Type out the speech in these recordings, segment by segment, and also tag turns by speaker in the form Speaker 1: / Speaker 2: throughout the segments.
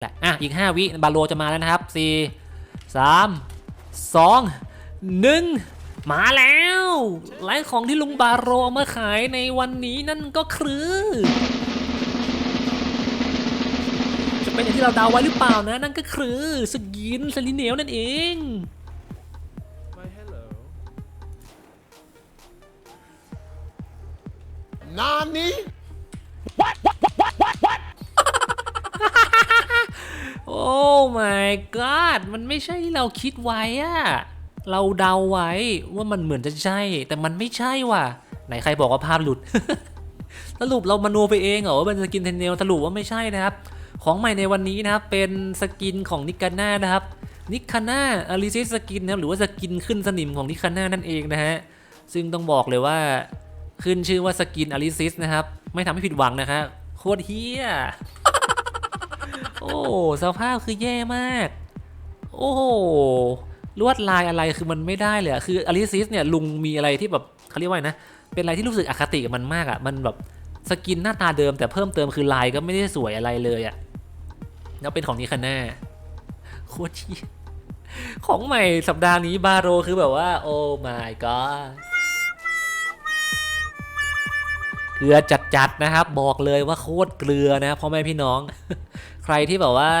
Speaker 1: แหละอะอีก 5 วิบาโลจะมาแล้วนะครับ 4 3 2 1 มาแล้วและของที่ลุงบาโรเอามาขายในวันนี้นั่นก็คือ จะเป็นอย่างที่เราเดาไว้หรือเปล่านะ นั่นก็คือสกินซาลิเนลนั่นเอง
Speaker 2: My hello.
Speaker 3: Nani?
Speaker 1: โอ้ my god มันไม่ใช่ที่เราคิดไว้อะเราเดาไว้ว่ามันเหมือนจะใช่ แต่มันไม่ใช่ว่ะ ไหนใครบอกว่าภาพหลุด สรุปเรามโนไปเองเหรอว่าเป็นสกินเทนเนลสรุปว่าไม่ใช่นะครับ ของใหม่ในวันนี้นะครับ เป็นสกินของนิกาน่านะครับนิคาน่าอาริซิสสกินนะครับหรือว่าสกินขึ้นสนิมของนิคาน่านั่นเองนะฮะซึ่งต้องบอกเลยว่าขึ้นชื่อว่าสกินอาริซิสนะครับ ไม่ทำให้ผิดหวังนะครับโคตรเฮี้ย โอ้สภาพคือแย่มาก โอ้ลวดลายอะไรคือมันไม่ได้เลยคืออลิซิสเนี่ยลุงมีอะไรที่แบบเขาเรียกว่านะ เป็นอะไรที่รู้สึกอคติกับมันมากอะมันแบบสกินหน้าตาเดิมแต่เพิ่มเติมคือลายก็ไม่ได้สวยอะไรเลยอะแล้วเป็นของนี้คันแน่โคตรชีของใหม่สัปดาห์นี้บาโรคือแบบว่า โอ้ my god เกลือจัดๆนะครับ บอกเลยว่าโคตรเกลือนะพ่อแม่พี่น้อง ใครที่แบบว่า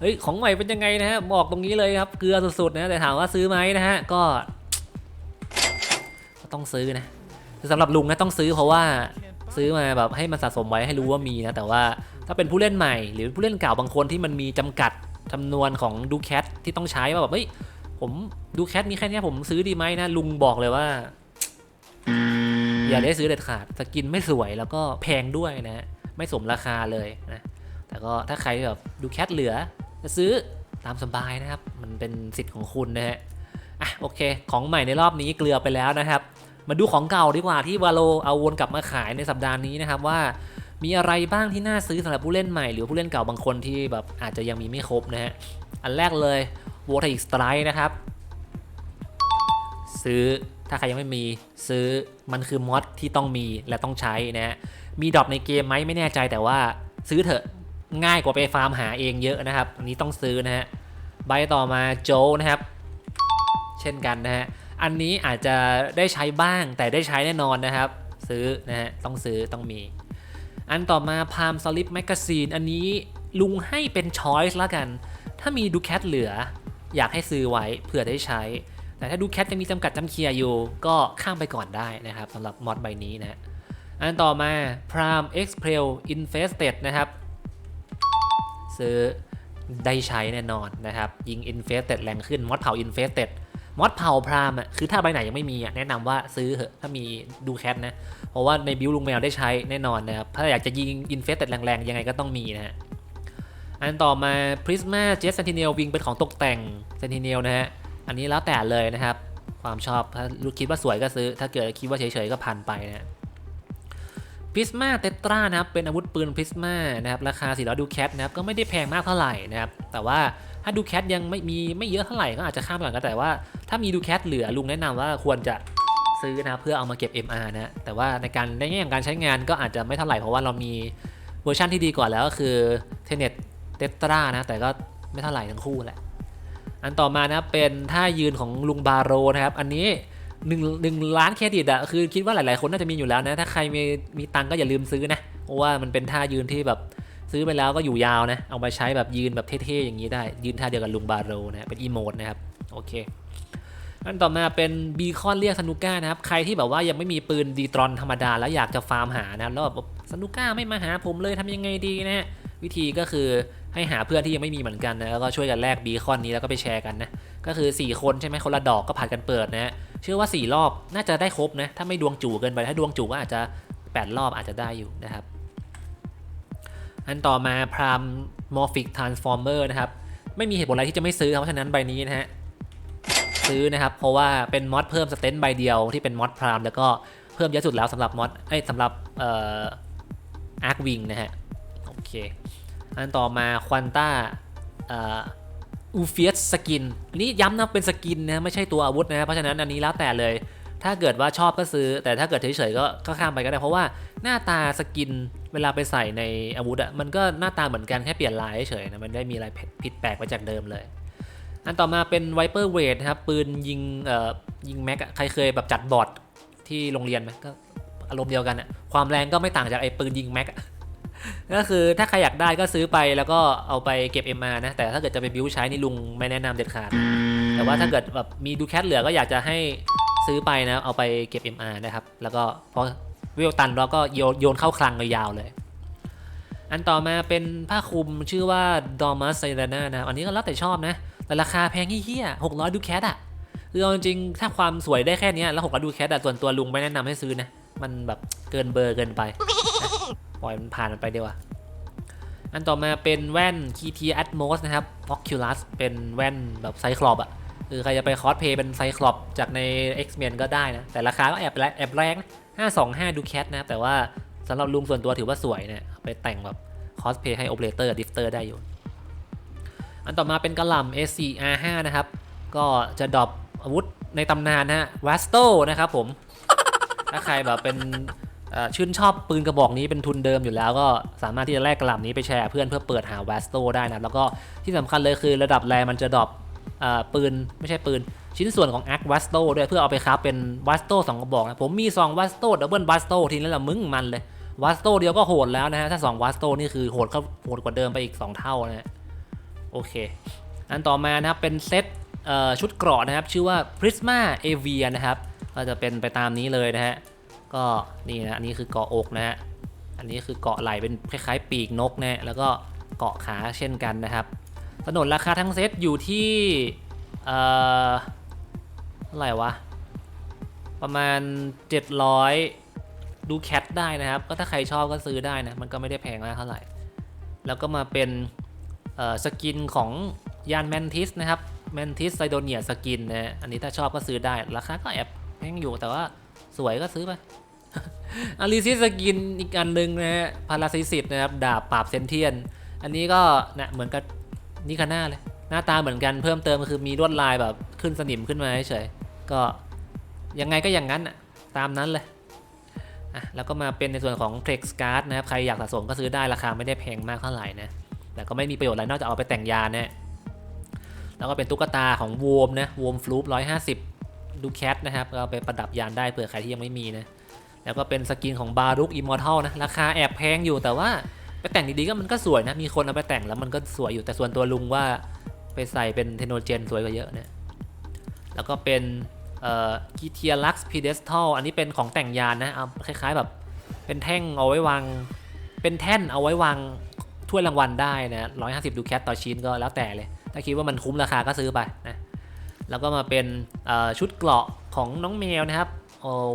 Speaker 1: เฮ้ยของใหม่เป็นยังไงนะฮะบอกตรงนี้เลยครับเกลือสุดๆนะแต่ถามว่าซื้อไหมนะฮะก็ ต้องซื้อนะสำหรับลุงนะต้องซื้อเพราะว่าซื้อมาแบบให้มันสะสมไว้ให้รู้ว่ามีนะแต่ว่าถ้าเป็นผู้เล่นใหม่ หรือผู้เล่นเก่าบางคนที่มันมีจำกัดจำนวนของดูแคทที่ต้องใช้ว่าแบบเฮ้ยผมดูแคทมีแค่นี้ผมซื้อดีไหมนะลุงบอกเลยว่า อย่าได้ซื้อเด็ดขาดสกินไม่สวยแล้วก็แพงด้วยนะฮะไม่สมราคาเลยนะแต่ก็ถ้าใครแบบดูแคทเหลือจะซื้อตามสบายนะครับ มันเป็นสิทธิ์ของคุณนะฮะอะโอเค ของใหม่ในรอบนี้เกลือไปแล้วนะครับ มาดูของเก่าดีกว่าที่วาโลเอาวนกลับมาขายในสัปดาห์นี้นะครับว่ามีอะไรบ้างที่น่าซื้อสำหรับผู้เล่นใหม่หรือผู้เล่นเก่าบางคนที่แบบอาจจะยังมีไม่ครบนะฮะอันแรกเลย w o r t e x Strike นะครับ ซื้อ ถ้าใครยังไม่มีซื้อมันคือมอดที่ต้องมีและต้องใช้นะฮะมีดรอปในเกมไหมไม่แน่ใจแต่ว่าซื้อเถอะง่ายกว่าไปฟาร์มหาเองเยอะนะครับ อันนี้ต้องซื้อนะฮะใบต่อมาโจนะครับ เช่นกันนะฮะอันนี้อาจจะได้ใช้บ้างแต่ได้ใช้แน่นอนนะครับ ซื้อนะฮะต้องซื้อต้องมี อันต่อมาพามสลิปแมกกาซีนอันนี้ลุงให้เป็นช้อยส์ละกัน ถ้ามีดูแคทเหลือ อยากให้ซื้อไว้เผื่อได้ใช้ แต่ถ้าดูแคทยังมีจำกัดจำเคียร์อยู่ ก็ข้ามไปก่อนได้นะครับสำหรับมอดใบนี้นะฮะอันต่อมา Prime x p e l Infested นะครับ ซื้อได้ใช้แน่นอนนะครับ ยิง Infested แรงขึ้นมอดเผา Infested มอดเผาพรามอะคือถ้าใบไหนยังไม่มีอะแนะนำว่าซื้อเหอะถ้ามีดูแคทนะ เพราะว่าในบิวลุงแมวได้ใช้แน่นอนนะครับ ถ้าอยากจะยิง Infested แรงๆ ยังไงก็ต้องมีนะฮะอันต่อมา Prisma Jet Sentinel Wing เป็นของตกแต่ง Sentinel นะฮะ อันนี้แล้วแต่เลยนะครับ ความชอบถ้าคิดว่าสวยก็ซื้อ ถ้าเกิดคิดว่าเฉยๆก็พันไปนะพิสมาเตตรานะครับเป็นอาวุธปืนพิสมานะครับราคา 400 ดูแคทนะครับก็ไม่ได้แพงมากเท่าไหร่นะครับแต่ว่าถ้าดูแคทยังไม่มีไม่เยอะเท่าไหร่ก็อาจจะข้ามก่อนก็แต่ว่าถ้ามีดูแคทเหลือลุงแนะนำว่าควรจะซื้อนะครับเพื่อเอามาเก็บ MR นะแต่ว่าในการในแง่ของการใช้งานก็อาจจะไม่เท่าไหร่เพราะว่าเรามีเวอร์ชันที่ดีกว่าแล้วก็คือเทเน็ตเตตรานะแต่ก็ไม่เท่าไหร่ทั้งคู่แหละ อันต่อมานะครับเป็นท่ายืนของลุงบาโรนะครับ อันนี้หนึ่งหนึ่งล้านเครดิตอะคือคิดว่าหลายๆ คนน่าจะมีอยู่แล้วนะ ถ้าใครมีมีตังก็อย่าลืมซื้อนะ เพราะว่ามันเป็นท่ายืนที่แบบซื้อไปแล้วก็อยู่ยาวนะ เอามาใช้แบบยืนแบบเท่ๆอย่างนี้ได้ ยืนท่าเดียวกับลุงบาโรนะเป็นอีโมดนะครับ โอเค อันต่อมาเป็นบีคอนเรียกสนุก้านะครับ ใครที่แบบว่ายังไม่มีปืนดีตรอนธรรมดาแล้วอยากจะฟาร์มหานะรับแล้วแบบสนุก้าไม่มาหาผมเลยทำยังไงดีนะฮะ วิธีก็คือให้หาเพื่อนที่ยังไม่มีเหมือนกันนะแล้วก็ช่วยกันแลกบีคอนนี้แล้วก็ไปแชร์กันนะ ก็คือ 4 คนใช่ไหมคนละดอกก็ผัดกันเปิดนะฮะเชื่อว่า 4 รอบน่าจะได้ครบนะถ้าไม่ดวงจู่เกินไปถ้าดวงจู่ก็อาจจะ 8 รอบอาจจะได้อยู่นะครับ อันต่อมาพรามมอร์ฟิกทรานส์ฟอร์เมอร์นะครับไม่มีเหตุผลอะไรที่จะไม่ซื้อเพราะฉะนั้นใบนี้นะฮะซื้อนะครับ เพราะว่าเป็นมอดเพิ่มสเตนใบเดียวที่เป็นมอดพรามแล้วก็เพิ่มเยอะสุดแล้วสำหรับมอดเอ้ยสำหรับเอ่ออาร์ควิงนะฮะ เค อันต่อมาควอนต้าอูเฟียสสกินนี่ย้ำนะเป็นสกินนะไม่ใช่ตัวอาวุธนะเพราะฉะนั้นอันนี้แล้วแต่เลย ถ้าเกิดว่าชอบก็ซื้อ แต่ถ้าเกิดเฉยๆก็ก็ข้ามไปก็ได้ เพราะว่าหน้าตาสกินเวลาไปใส่ในอาวุธอะมันก็หน้าตาเหมือนกันแค่เปลี่ยนลายเฉยๆนะมันได้มีอะไรผิดแปลกไปจากเดิมเลย อันต่อมาเป็นไวเปอร์เวทนะครับปืนยิงเอ่อยิงแม็กใครเคยแบบจัดบอร์ดที่โรงเรียนไหมก็อารมณ์เดียวกันอะความแรงก็ไม่ต่างจากไอ้ปืนยิงแม็กอะ ก็คือถ้าใครอยากได้ก็ซื้อไปแล้วก็เอาไปเก็บ MR นะ แต่ถ้าเกิดจะไปบิวใช้นี่ลุงไม่แนะนำเด็ดขาด แต่ว่าถ้าเกิดแบบมีดูแคทเหลือก็อยากจะให้ซื้อไปนะ เอาไปเก็บ MR นะครับ แล้วก็พอเวลตันแล้วก็โยนโยนเข้าคลังยาวๆเลย อันต่อมาเป็นผ้าคลุมชื่อว่า Dormus s i r e n a นะครับอันนี้ก็แล้วแต่ชอบนะ แต่ราคาแพงเฮี้ยหกร้อยดูแคทอะคือเอาจริงๆถ้าความสวยได้แค่เนี้ยแล้วหกร้อยดูแคทอะส่วนตัวลุงไม่แนะนำให้ซื้อนะ มันแบบเกินเบอร์เกินไป ปล่อยมันผ่านมันไปเดีกว่าอันต่อมาเป็นแว่น k t Atmos นะครับ Oculus เป็นแว่นแบบไซคลอปอะคือใครจะไปคอสเพย์เป็นไซคลอปจากใน X-Men ก็ได้นะ แต่ราคาก็แอบแรแอบแรง525 ดูแคทนะครับแต่ว่าสำหรับลุงส่วนตัวถือว่าสวยเนี่ยไปแต่งแบบคอสเพย์ให้โอเปอเรเตอร์ดิฟเตอร์ได้อยู่ อันต่อมาเป็นกระหล่ำ SCR5 นะครับ ก็จะดรอปอาวุธในตำนานนะฮะวัสโตนะครับผม ถ้าใครแบบเป็น ชื่นชอบปืนกระบอกนี้เป็นทุนเดิมอยู่แล้วก็สามารถที่จะแลกกระหล่ำนี้ไปแชร์เพื่อนเพื่อเปิดหาวัสโตได้นะแล้วก็ที่สำคัญเลยคือระดับแรมันจะดรอปปืนไม่ใช่ปืน ชิ้นส่วนของแอควัสโตด้วยเพื่อเอาไปคราฟเป็นวัสโตสองกระบอกนะผมมี2วัสโตดับเบิลวัสโตทีนี้ละมึงมันเลยวัสโตเดียวก็โหดแล้วนะฮะถ้า2วัสโตนี่คือโหดเข้าโหดกว่าเดิมไปอีก 2 เท่านะฮะโอเค อันต่อมานะครับเป็นเซตชุดเกราะนะครับชื่อว่า Prisma Avia นะครับก็จะเป็นไปตามนี้เลยนะฮะ ก็นี่นะอันนี้คือเกาะอกนะฮะอันนี้คือเกาะไหล่เป็นคล้ายๆ ปีกนกนะฮะแล้วก็เกาะขาเช่นกันนะครับถนนราคาทั้งเซตอยู่ที่เอ่อเท่าไหร่วะประมาณ 700 ดูแคทได้นะครับ ก็ถ้าใครชอบก็ซื้อได้นะ มันก็ไม่ได้แพงมากเท่าไหร่ แล้วก็มาเป็นสกินของยานแมนทิสนะครับแมนทิสไซโดเนียสกินนะอันนี้ถ้าชอบก็ซื้อได้ ราคาก็แอบแพงอยู่แต่ว่า สวยก็ซื้อไปอาริซิสกินอีกอันหนึ่งนะฮะพาราซิสิตนะครับ ดาบปราบเซนเทียน อันนี้ก็นะเหมือนกับนิคาน่าเลย หน้าตาเหมือนกันเพิ่มเติมก็คือมีลวดลายแบบขึ้นสนิมขึ้นมาเฉยก็ยังไงก็อย่างนั้นน่ะตามนั้นเลยอะแล้วก็มาเป็นในส่วนของ t r e x c a r d นะครับ ใครอยากสะสมก็ซื้อได้ราคาไม่ได้แพงมากเท่าไหร่นะ แต่ก็ไม่มีประโยชน์อะไรนอกจากเอาไปแต่งยานะแล้วก็เป็นตุ๊กตาของวอมนะวอมฟลูป150 ดูแคทนะครับเอาไปประดับยานได้เผื่อใครที่ยังไม่มีนะ แล้วก็เป็นสกินของบารุกอิมมอร์ทัลนะ ราคาแอบแพงอยู่แต่ว่าไปแต่งดีๆก็มันก็สวยนะ มีคนเอาไปแต่งแล้วมันก็สวยอยู่แต่ส่วนตัวลุงว่าไปใส่เป็นเทโนเจนสวยกว่าเยอะเนี่ย แล้วก็เป็นกิเทียลักซ์พีเดสทัลอันนี้เป็นของแต่งยานนะเอาคล้ายๆแบบเป็นแท่งเอาไว้วาง เป็นแท่นเอาไว้วางถ้วยรางวัลได้นะ150 ดูแคทต่อชิ้นก็แล้วแต่เลย ถ้าคิดว่ามันคุ้มราคาก็ซื้อไปนะ แล้วก็มาเป็นชุดเกราะของน้องแมวนะครับเอ่อ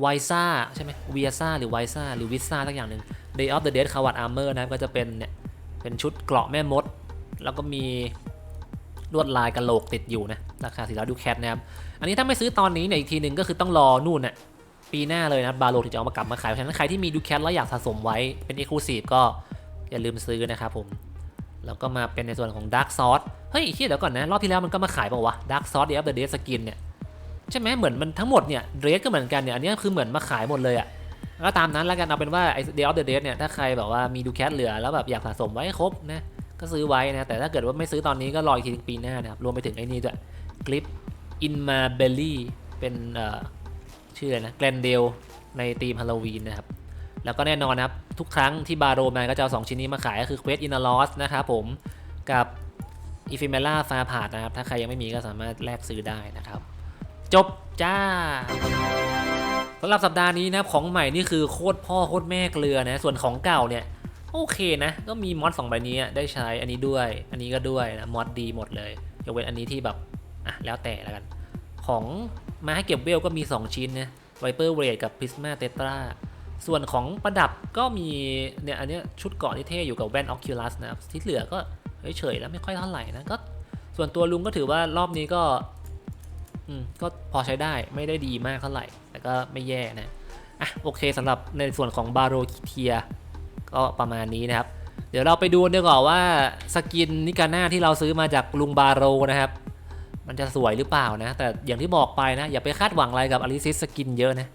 Speaker 1: ไวซ่าใช่ไหมเวียซ่าหรือไวซ่าหรือวิซ่าสักอย่างหนึ่ง Day of the Dead c o w a r d Armor นะครับก็จะเป็นเนี่ยเป็นชุดเกราะแม่มด แล้วก็มีลวดลายกระโหลกติดอยู่นะราคา400ดูแคทนะครับอันนี้ถ้าไม่ซื้อตอนนี้เนี่ยอีกทีหนึ่งก็คือต้องรอนู่นน่ะปีหน้าเลยนะบาโลถึงจะเอามากลับมาขายเพราะฉะนั้นใครที่มีดูแคทแล้วอยากสะสมไว้เป็น e x c l u s i v e ก็อย่าลืมซื้อนะครับผม แล้วก็มาเป็นในส่วนของ Dark Sauce เฮ้ยเฮียเดี๋ยวก่อนนะ รอบที่แล้วมันก็มาขายเปล่าวะ Dark Sauce Day of the Dead Skin เนี่ย ใช่ไหมเหมือนมันทั้งหมดเนี่ยเดรสก็เหมือนกันเนี่ย อันนี้คือเหมือนมาขายหมดเลยอะก็ตามนั้นแล้วกันเอาเป็นว่าไอ้ Day of the Dead เนี่ยถ้าใครแบบว่ามีดูแคทเหลือแล้วแบบอยากสะสมไว้ครบนะก็ซื้อไว้นะ แต่ถ้าเกิดว่าไม่ซื้อตอนนี้ก็รออีกทีปีหน้านะครับ รวมไปถึงไอ้นี่ด้วยคลิป In m a b e l l y เป็นเอ่อชื่ออะไรนะแกลนเดลในธีมฮาโลวีนนะครับ แล้วก็แน่นอนนะครับ ทุกครั้งที่บาโรแมนก็จะเอาสองชิ้นนี้มาขายก็คือ Quest in a l o s นะครับผมกับ e p h e m e r a f a r p a t นะครับ ถ้าใครยังไม่มีก็สามารถแลกซื้อได้นะครับ จบจ้าสำหรับสัปดาห์นี้นะของใหม่นี่คือโคตรพ่อโคตรแม่เกลือนะส่วนของเก่าเนี่ยโอเคนะ ก็มีมอดสองใบนี้ได้ใช้อันนี้ด้วย อันนี้ก็ด้วยนะมอดดีหมดเลยยกเว้นอันนี้ที่แบบอะแล้วแต่ล้วกัน ของมาให้เก็บเวลก็มี 2 ชิ้นนะไวเปอร์เวดกับพิสมาเตตรา ส่วนของประดับก็มีเนี่ยอันนี้ชุดเกาะที่เท่อยู่กับแว่นออคิลัสนะครับที่เหลือก็เฉยๆแล้วไม่ค่อยเท่าไหร่นะก็ส่วนตัวลุงก็ถือว่ารอบนี้ก็อืมก็พอใช้ได้ไม่ได้ดีมากเท่าไหร่ แต่ก็ไม่แย่นะอะโอเคสำหรับในส่วนของบาโรคิเทียก็ประมาณนี้นะครับ เดี๋ยวเราไปดูดีกว่าว่าสกินนิกาน่าที่เราซื้อมาจากลุงบาโรนะครับ มันจะสวยหรือเปล่านะ แต่อย่างที่บอกไปนะ อย่าไปคาดหวังอะไรกับอลิซิสสกินเยอะนะ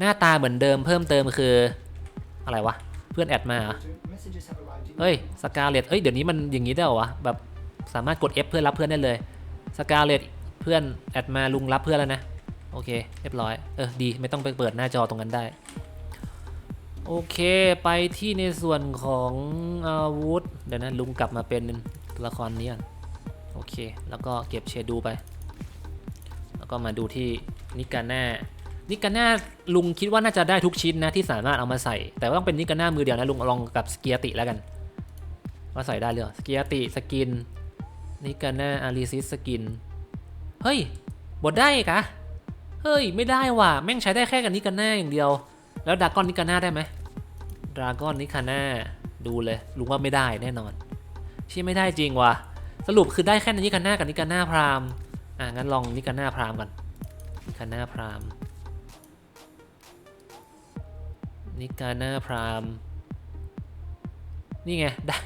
Speaker 1: หน้าตาเหมือนเดิมเพิ่มเติมคือ อะไรวะ เพื่อนแอดมาเหรอเฮ้ยสกาเลตเอ้ยเดี๋ยวนี้มันอย่างนี้ได้เหรอวะแบบสามารถกด F เพื่อรับเพื่อนได้เลยสกาเลตเพื่อนแอดมาลุงรับเพื่อนแล้วนะโอเคเรียบร้อยเออดีไม่ต้องไปเปิดหน้าจอตรงนั้นได้โอเคไปที่ในส่วนของอาวุธเดี๋ยวนะลุงกลับมาเป็นตัวละครนี้ก่อนโอเค แล้วก็เก็บเชดูไป แล้วก็มาดูที่นิกาน่า นิกาน่าลุงคิดว่าน่าจะได้ทุกชิ้นนะที่สามารถเอามาใส่ แต่ว่าต้องเป็นนิกาน่ามือเดียวนะลุงลองกับสเกียติแล้วกัน ว่าใส่ได้หรือเปล่าสเกียติสกินนิกาน่าอาริซิสสกิน เฮ้ยบดได้กะเฮ้ยไม่ได้ว่ะแม่งใช้ได้แค่กับนิกาน่าอย่างเดียว แล้วดากอนนิกาน่าได้ไหมดาก้อนนิกาน่าดูเลยลุงว่าไม่ได้แน่นอนชี่ไม่ได้จริงว่ะสรุปคือได้แค่นิกาน่ากับนิกาน่าพรามอะงั้นลองนิกาน่าพรามก่อนนิกาน่าพราม นิกาน่าพราม นี่ไง ได้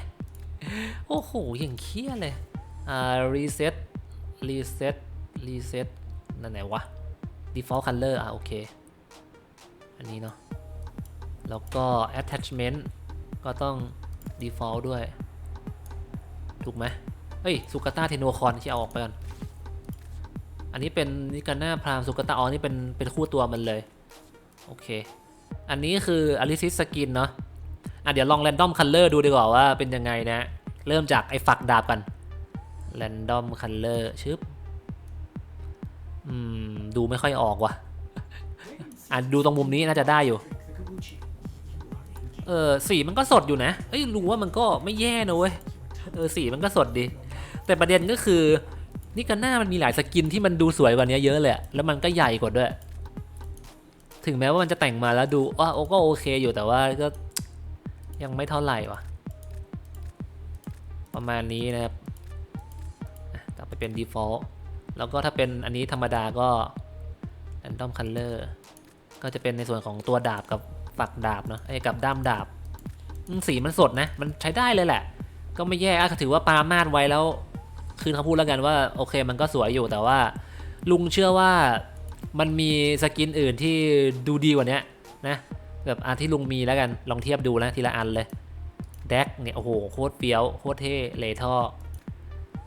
Speaker 1: โอ้โห อย่างเคี้ยเลย อ่า reset reset reset นั่นไหนวะ default color อะ โอเค อันนี้เนาะ แล้วก็ attachment ก็ต้อง default ด้วย ถูกไหมเฮ้ยสุกาตาเทโนคอนที่เอาออกไปก่อน อันนี้เป็นนิกาน่าพรามสุกาตาอ๋อนี่เป็นเป็นคู่ตัวมันเลย โอเค อันนี้คืออลิซิสสกินเนาะอะเดี๋ยวลอง random color ดูดีกว่าว่าเป็นยังไงนะเริ่มจากไอ้ฝักดาบกัน random color ชึบอืม ดูไม่ค่อยออกว่ะ อะดูตรงมุมนี้น่าจะได้อยู่ เออสีมันก็สดอยู่นะ เอ้ยลุงว่ามันก็ไม่แย่นะเว้ย เออสีมันก็สดดี แต่ประเด็นก็คือนิกาน่ามันมีหลายสกินที่มันดูสวยกว่านี้เยอะเลย แล้วมันก็ใหญ่กว่าด้วย ถึงแม้ว่ามันจะแต่งมาแล้วดูว่าโอ้ก็โอเคอยู่แต่ว่าก็ยังไม่เท่าไหร่วะประมาณนี้นะครับกลับไปเป็น default แล้วก็ถ้าเป็นอันนี้ธรรมดาก็ random color ก็จะเป็นในส่วนของตัวดาบกับฝักดาบเนาะไอ้กับด้ามดาบ สีมันสดนะ มันใช้ได้เลยแหละ ก็ไม่แย่อะถือว่าปามาดไว้แล้ว คืนเขาพูดแล้วกันว่า โอเคมันก็สวยอยู่แต่ว่า ลุงเชื่อว่า มันมีสกินอื่นที่ดูดีกว่านี้นะแบบอันที่ลุงมีแล้วกันลองเทียบดูนะทีละอันเลยแดกเนี่ยโอ้โหโคตรเฟี้ยวโคตรเท่เลท่อ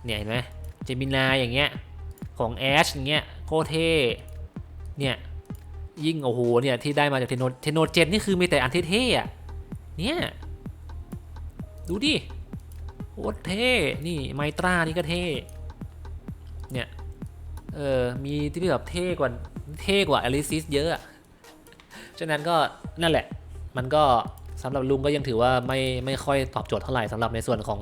Speaker 1: เนี่ยเห็นไหมเจมินาอย่างเงี้ยของแอชอย่างเงี้ยโคตรเท่เนี่ยยิ่งโอ้โหเนี่ยที่ได้มาจากเทโนเทโนเจนนี่คือมีแต่อันเท่ๆอะเนี่ยดูดิโคตรเท่นี่ไมตรานี่ก็เท่ เออ มีที่แบบเท่กว่าเท่กว่าอลิซิสเยอะอะฉะนั้นก็นั่นแหละ มันก็สำหรับลุงก็ยังถือว่าไม่ไม่ค่อยตอบโจทย์เท่าไหร่สำหรับในส่วนของ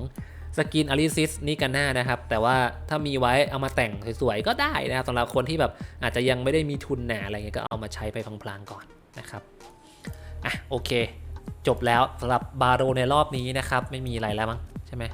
Speaker 1: สกินอลิซิสนี่กันหน้านะครับ แต่ว่าถ้ามีไว้เอามาแต่งสวยๆ ก็ได้นะครับสำหรับคนที่แบบอาจจะยังไม่ได้มีทุนหนาอะไรเงี้ยก็เอามาใช้ไปพลางๆก่อนนะครับอะโอเค จบแล้วสำหรับบาโรในรอบนี้นะครับ ไม่มีอะไรแล้วมั้งใช่ไหม